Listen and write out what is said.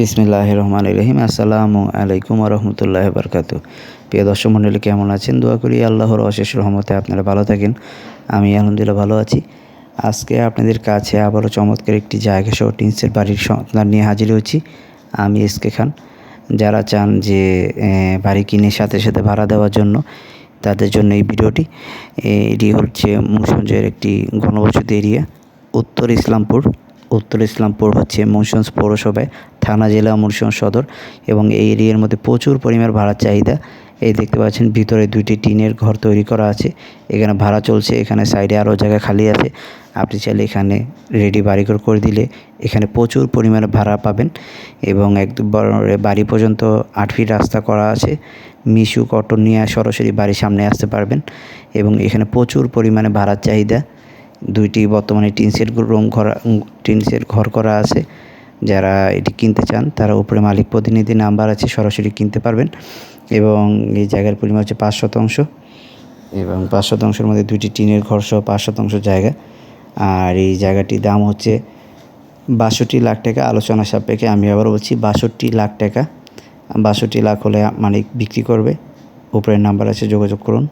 বিসমিল্লাহ রহমান রহিম আসসালামু আলাইকুম রহমতুল্লাহ বরকাত প্রিয় দর্শক মণ্ডলী, কেমন আছেন? দোয়া করি আল্লাহর অশেষ রহমতে আপনারা ভালো থাকেন। আমি আলহামদুলিল্লাহ ভালো আছি। আজকে আপনাদের কাছে আবারও চমৎকার একটি জায়গা সহ টিনসের বাড়ির সন্ধান নিয়ে হাজির হয়েছি। আমি এসকে খান। যারা চান যে বাড়ি কিনে সাথে সাথে ভাড়া দেওয়ার জন্য, তাদের জন্য এই ভিডিওটি। এটি হচ্ছে মুসঞ্জয়ের একটি ঘনবসতি এরিয়া, উত্তর ইসলামপুর। উত্তর ইসলামপুর হচ্ছে মুন্সিগঞ্জ পৌরসভায় থানা, জেলা মুন্সিগঞ্জ সদর এবং এই এরিয়ার মধ্যে প্রচুর পরিমাণ ভাড়ার চাহিদা। এই দেখতে পাচ্ছেন ভিতরে দুইটি টিনের ঘর তৈরি করা আছে। এখানে ভাড়া চলছে, এখানে সাইডে আরও জায়গা খালি আছে। আপনি চাইলে এখানে রেডি বাড়িঘর করে দিলে এখানে প্রচুর পরিমাণে ভাড়া পাবেন এবং এক বাড়ি পর্যন্ত আট ফিট রাস্তা করা আছে। মিশু কটন নিয়ে সরাসরি বাড়ির সামনে আসতে পারবেন এবং এখানে প্রচুর পরিমাণে ভাড়ার চাহিদা। দুইটি বর্তমানে টিনসের রুম করা টিনসের ঘর করা আছে। যারা এটি কিনতে চান, তারা উপরে মালিক প্রতিনিধি নাম্বার আছে, সরাসরি কিনতে পারবেন। এবং এই জায়গার পরিমাণ হচ্ছে পাঁচ শতাংশ। এবং পাঁচ শতাংশের মধ্যে দুইটি টিনের ঘর সহ পাঁচ শতাংশ জায়গা। আর এই জায়গাটির দাম হচ্ছে বাষট্টি লাখ টাকা। আলোচনা সাপেক্ষে আমি আবার বলছি, বাষট্টি লাখ টাকা। বাষট্টি লাখ হলে মালিক বিক্রি করবে। উপরের নাম্বার আছে, যোগাযোগ করুন।